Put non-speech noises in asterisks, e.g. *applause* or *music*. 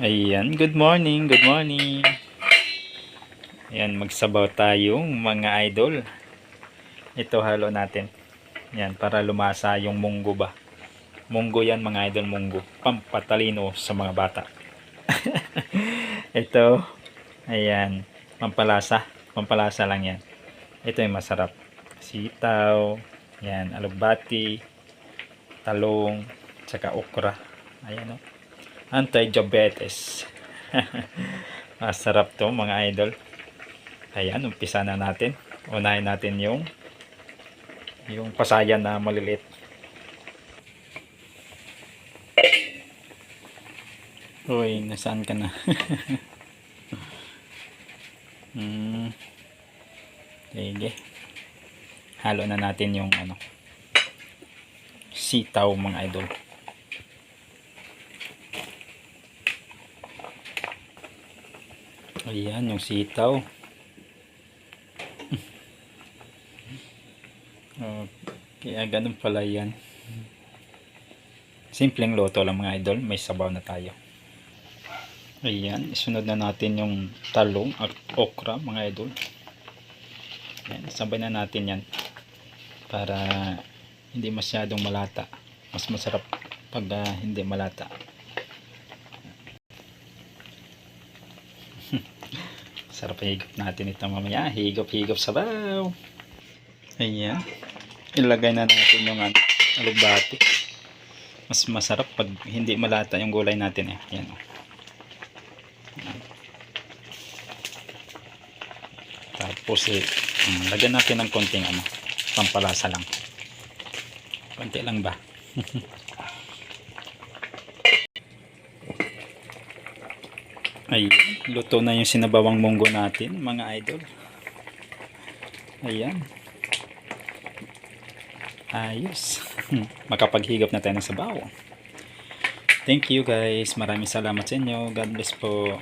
Ayan, good morning, good morning. Ayan, magsabaw tayong mga idol. Ito halo natin. Ayan, para lumasa yung munggo ba. Munggo yan mga idol, munggo. Pampatalino sa mga bata. *laughs* Ito, ayan, pampalasa. Pampalasa lang yan. Ito yung masarap. Sitaw, yan, alugbati, talong, tsaka okra. Ayan o anti-diabetes. *laughs* Masarap to mga idol. Ayan, umpisa na natin. Unahin natin yung yung pasayan na maliliit. Uy, nasaan ka na? *laughs* hmm. Sige. Halo na natin yung ano sitaw mga idol. Ayan, yung sitaw. *laughs* oh, kaya ganun pala yan. Simpleng loto lang mga idol. May sabaw na tayo. Ayan, isunod na natin yung talong at okra mga idol. Ayan, sabay na natin yan. Para hindi masyadong malata. Mas masarap pag ah, hindi malata. Sarap higop natin ito mamaya. Higop-higop sabaw. Ayan. Ilagay na natin yung ano, alugbati. Mas masarap pag hindi malata yung gulay natin eh. Ayan. Tapos eh, um, lagyan natin ng konting ano, pampalasa lang. Konti lang ba? *laughs* Ay, luto na yung sinabawang munggo natin, mga idol. Ayan. Ayos. Makapaghigop na tayo ng sabaw. Thank you guys. Maraming salamat sa inyo. God bless po.